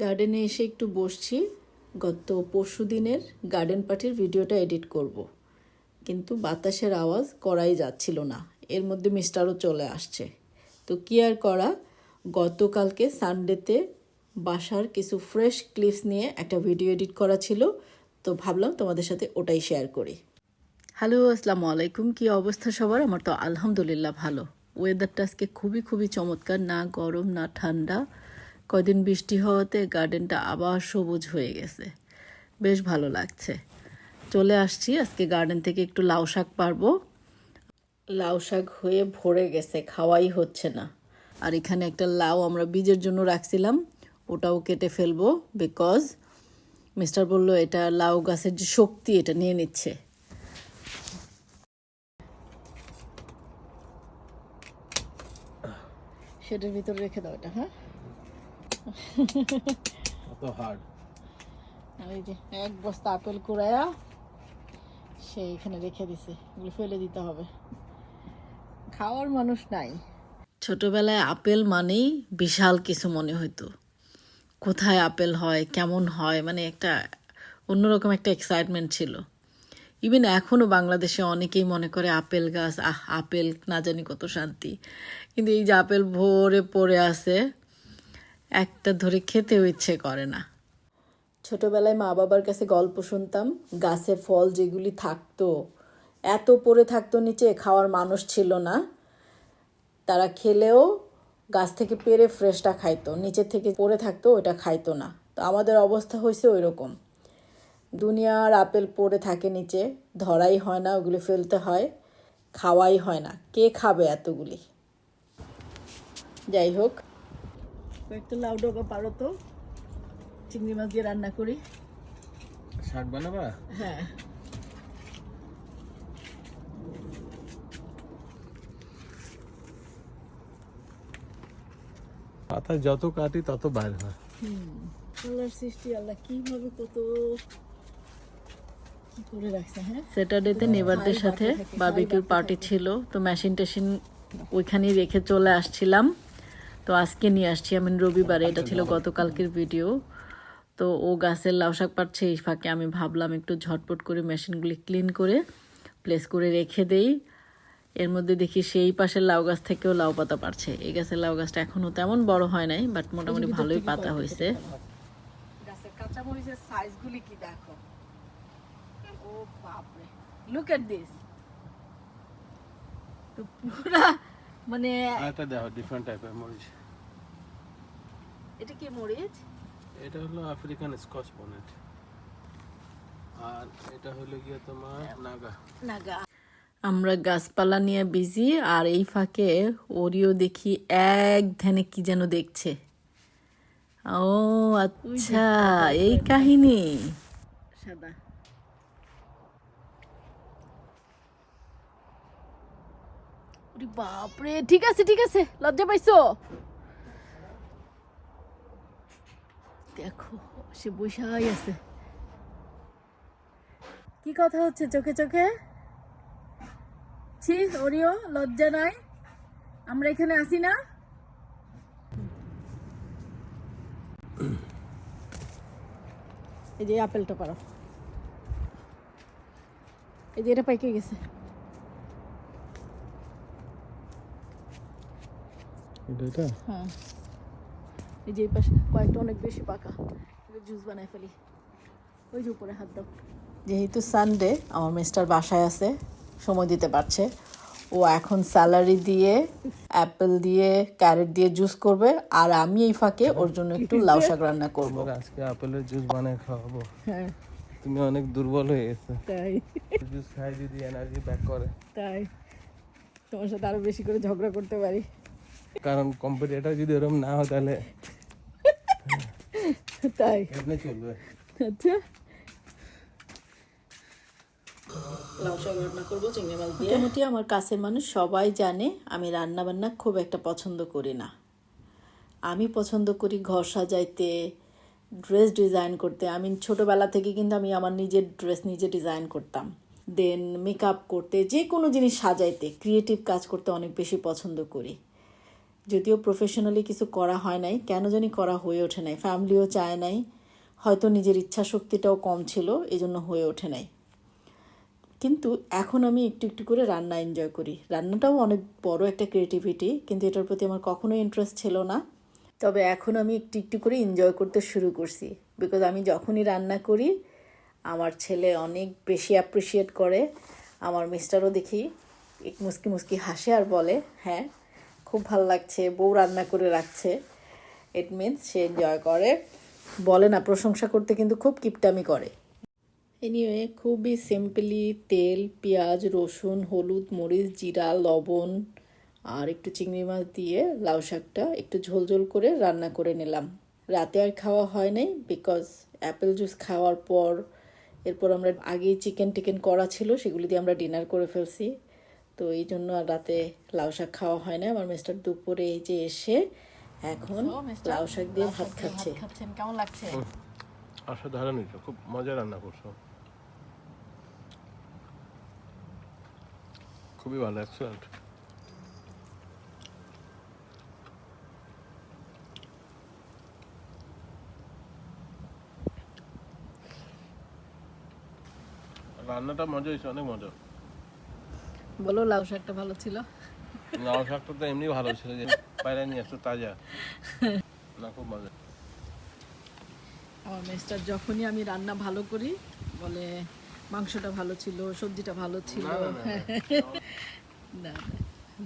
গার্ডেনে এসে একটু বসছি। গত পরশু দিনের গার্ডেন পার্টির ভিডিওটা এডিট করব। কিন্তু বাতাসের আওয়াজ করাই যাচ্ছিল না। এর মধ্যে মিস্টারও চলে আসছে। তো কি আর করা? গতকালকে সানডেতে বাসার কিছু ফ্রেশ ক্লিপস নিয়ে একটা ভিডিও এডিট করা ছিল। তো ভাবলাম তোমাদের সাথে ওটাই শেয়ার করি। হ্যালো আসসালামু আলাইকুম। কি অবস্থা সবার? আমার তো আলহামদুলিল্লাহ ভালো। ওয়েদারটা আজকে খুবই খুবই চমৎকার। না গরম, না ঠান্ডা। কদিন বৃষ্টি হওয়াতে গার্ডেনটা আবার সবুজ হয়ে গেছে। বেশ ভালো লাগছে। চলে আসছি, আজকে গার্ডেন থেকে একটু লাউ শাক পারব। লাউ শাক হয়ে ভরে গেছে, খাওয়াই হচ্ছে না। আর এখানে একটা লাউ আমরা বীজের জন্য রাখছিলাম, ওটাও কেটে ফেলব বিকজ মিস্টার বলল এটা লাউ গাছের যে শক্তি, এটা নিয়ে নিচ্ছে। সেটার ভিতরে রেখে দাও এটা হ্যাঁ? কত হার্ড এই যে এক বস্তা আপেল কুড়ায়া সে এখানে রেখে দিছে। এগুলো ফেলে দিতে হবে। খাওয়ার মানুষ নাই। ছোটবেলায় আপেল মানেই বিশাল কিছু মনে হতো কোথায় আপেল হয় কেমন হয় মানে একটা অন্যরকম একটা এক্সাইটমেন্ট ছিল। ইভেন এখনও বাংলাদেশে অনেকেই মনে করে আপেল গাছ আহ আপেল না জানি কত শান্তি। কিন্তু এই যে আপেল ভরে পড়ে আছে একটা ধরে খেতেও ইচ্ছে করে না। ছোটবেলায় মা বাবার কাছে গল্প শুনতাম, গাছে ফল যেগুলি থাকতো, এত পড়ে থাকতো নিচে, খাওয়ার মানুষ ছিল না। তারা খেলেও গাছ থেকে পেরে ফ্রেশটা খাইতো, নিচে থেকে পড়ে থাকতো ওটা খাইতো না। তো আমাদের অবস্থা হয়েছে ওই রকম দুনিয়ার আপেল পড়ে থাকে নিচে, ধরাই হয় না, ওগুলি ফেলতে হয়, খাওয়াই হয় না। কে খাবে এতগুলি? যাই হোক একটু লাউ ডোকা পারো তো। চিংড়ি মাছ দিয়ে রান্না করি। শাক বানাবা? হ্যাঁ। পাতা যত কাটি তত বাইর হয়। কালার সৃষ্টি আল্লাহ কীভাবে কত কি করে রাখছে স্যাটারডেতে নেবারদের সাথে বারবিকিউর পার্টি ছিল তো মেশিন টেশিন ওইখানেই রেখে চলে আসছিলাম। তো আজকে নিয়ে আসছি আমি রবিবারে এটা ছিল গতকালকের ভিডিও তো ও গাছের লাউ শাক পাচ্ছে এই ফাঁকে আমি ভাবলাম একটু ঝটপট করে মেশিনগুলি ক্লিন করে প্লেস করে রেখে দেই। এর মধ্যে দেখি সেই পাশের লাউ গাছ থেকেও লাউ পাতা পারছে এই গাছের লাউ গাছটা এখনও তেমন বড় হয় নাই বাট মোটামুটি ভালোই পাতা হয়েছে। গাছের কাঁচা মরিচের সাইজগুলি কি দেখো? ও বাপরে লুক এট দিস তো পুরা মানে আরেকটা দেখো ডিফারেন্ট টাইপের মরিচ। এটা কি মরিচ? এটা হলো আফ্রিকান স্কচ বনেট। আর এটা হলো গিয়ে তোমার নাগা। নাগা। আমরা গাছপালা নিয়ে বিজি আর এই ফাঁকে ওরিও দেখি এক ধ্যানে কি যেন দেখছে। ও আচ্ছা এই কাহিনী। সাদা। বাপরে ঠিক আছে ঠিক আছে লজ্জা পাইছো? দেখো সে বৈশাই আছে। কি কথা হচ্ছে চোখে চোখে? ছি ওরিও লজ্জা নাই? আমরা এখানে আসি না? এই যে আপেলটা পারো। এই যে এটা পাইকে গেছে। এটা এটা? হ্যাঁ। এই যে এই পাশে কয়েকটা অনেক বেশি পাকা। জুস বানাই ফেলি। ওই যে উপরে হাত দাও। যেহেতু সানডে আমার মিস্টার বাসায় আছে সময় দিতে পারছে। ও এখন স্যালারি দিয়ে অ্যাপেল দিয়ে ক্যারেট দিয়ে জুস করবে। আর আমি এই ফাঁকে ওর জন্য একটু লাউ শাক রান্না করব। আজকে আপেলের জুস বানিয়ে খাওয়াবো? হ্যাঁ। তুমি অনেক দুর্বল হয়ে গেছো। তাই। জুস খাই যদি এনার্জি ব্যাক করে। তাই। তোমার সাথে আরও বেশি করে ঝগড়া করতে পারি। কারণ কম্পিটিটর যদি এরকম না হয় তাহলে তাই। আচ্ছা। লাউ রান্না করব চিংড়ি মাছ দিয়ে। মোটামুটি আমার কাছের মানুষ সবাই জানে আমি রান্না বান্না খুব একটা পছন্দ করি না। আমি পছন্দ করি ঘর সাজাইতে ড্রেস ডিজাইন করতে। আমি ছোটবেলা থেকে কিন্তু আমি আমার নিজের ড্রেস নিজে ডিজাইন করতাম। দেন মেকআপ করতে যে কোনো জিনিস সাজাইতে ক্রিয়েটিভ কাজ করতে অনেক বেশি পছন্দ করি। যদিও প্রফেশনালি কিছু করা হয় নাই, কেন জানি করা হয়ে ওঠে নাই। ফ্যামিলিও চায় নাই, হয়তো নিজের ইচ্ছা শক্তিটাও কম ছিল এই জন্য হয়ে ওঠে নাই। কিন্তু এখন আমি একটু একটু করে রান্না এনজয় করি। রান্নাটাও অনেক বড় একটা ক্রিয়েটিভিটি কিন্তু এটার প্রতি আমার কখনোই ইন্টারেস্ট ছিল না। তবে এখন আমি একটু একটু করে এনজয় করতে শুরু করছি। বিকজ আমি যখনই রান্না করি, আমার ছেলে অনেক বেশি অ্যাপ্রিসিয়েট করে। আমার মিস্টারও দেখি এক মুসকি মুসকি হাসে আর বলে হ্যাঁ খুব ভালো লাগছে, বউ রান্না করে রাখছে। ইট মিনস সে এনজয় করে। বলে না, প্রশংসা করতে কিন্তু খুব কিপটামি করে। এনিওয়ে খুবই সিম্পলি তেল, পেঁয়াজ, রসুন, হলুদ, মরিচ, জিরা, লবণ, আর একটু চিংড়ি মাছ দিয়ে লাউ শাকটা একটু ঝোল ঝোল করে রান্না করে নিলাম। রাতে আর খাওয়া হয় নাই বিকজ অ্যাপেল জুস খাওয়ার পর, এরপর আমরা আগেই চিকেন টিকেন করা ছিল, সেগুলি দিয়ে আমরা ডিনার করে ফেলছি। তো এই জন্য আর রাতে লাউ শাক খাওয়া হয় না। আমার মিস্টার দুপুরে এই যে এসে এখন লাউ শাক দিয়ে ভাত খাচ্ছে। কেমন লাগছে? অসাধারণ হয়েছে খুব মজা রান্না করছ। খুবই ভালো এক্সেলেন্ট রান্নাটা মজা হয়েছে অনেক মজা। বলো লাউ শাকটা ভালো ছিল? লাউ শাকটা তো এমনি ভালো ছিল যে বাইরে নিয়ে আসতো তাজা। না খুব মজা। আমার মিস্টার যখনই আমি রান্না ভালো করি বলে মাংসটা ভালো ছিল সবজিটা ভালো ছিল। না,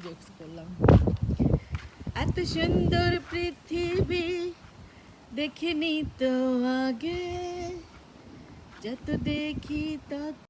জোকস করলাম। এত সুন্দর পৃথিবী দেখিনি তো আগে যত দেখি তত